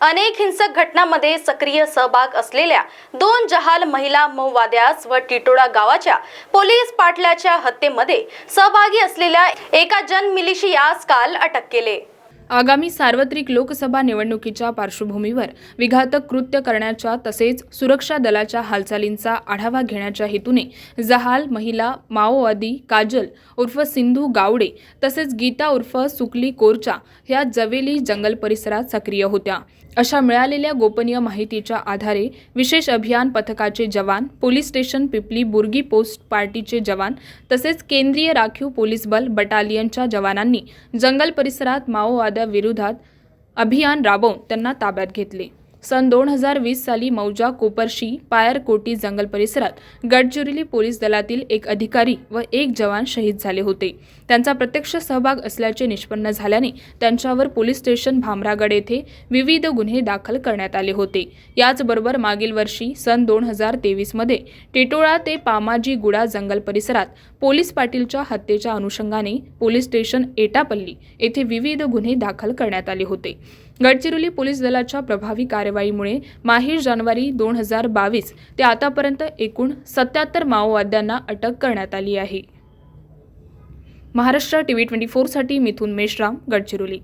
अनेक हिंसक घटनांमध्ये सक्रिय सहभाग असलेल्या दोन जहाल महिला मौवाद्यास व टिटोळा गावाच्या पोलीस पाटलाच्या हत्येमध्ये सहभागी असलेल्या एका जनमिलिशियास काल अटक केले. आगामी सार्वत्रिक लोकसभा निवडणुकीच्या पार्श्वभूमीवर विघातक कृत्य करण्याच्या तसेच सुरक्षा दलाच्या हालचालींचा आढावा घेण्याच्या हेतूने जहाल महिला माओवादी काजल उर्फ सिंधू गावडे तसेच गीता उर्फ सुकली कोरचा ह्या जवेली जंगल परिसरात सक्रिय होत्या. अशा मिळालेल्या गोपनीय माहितीच्या आधारे विशेष अभियान पथकाचे जवान police station Pipli Burgi post पार्टीचे जवान तसेच केंद्रीय राखीव पोलीस बल बटालियनच्या जवानांनी जंगल परिसरात माओवादी विरोधात अभियान राबवून त्यांना ताब्यात घेतले. सन दोन हजार वीस साली मौजा कोपरशी पायरकोटी जंगल परिसरात गडचिरोली पोलीस दलातील एक अधिकारी व एक जवान शहीद झाले होते. त्यांचा प्रत्यक्ष सहभाग असल्याचे निष्पन्न झाल्याने त्यांच्यावर पोलीस स्टेशन भामरागड येथे विविध गुन्हे दाखल करण्यात आले होते. याचबरोबर मागील वर्षी सन दोन हजार तेवीसमध्ये टिटोळा ते पामाजी गुडा जंगल परिसरात पोलीस पाटीलच्या हत्येच्या अनुषंगाने पोलीस स्टेशन एटापल्ली येथे विविध गुन्हे दाखल करण्यात आले होते. गडचिरोली पोलीस दलाच्या प्रभावी कारवाईमुळे माहीर जानेवारी दोन हजार बावीस ते आतापर्यंत एकूण सत्याहत्तर माओवाद्यांना अटक करण्यात आली आहे. महाराष्ट्र टी व्ही ट्वेंटी फोरसाठी मिथून मेश्राम गडचिरोली.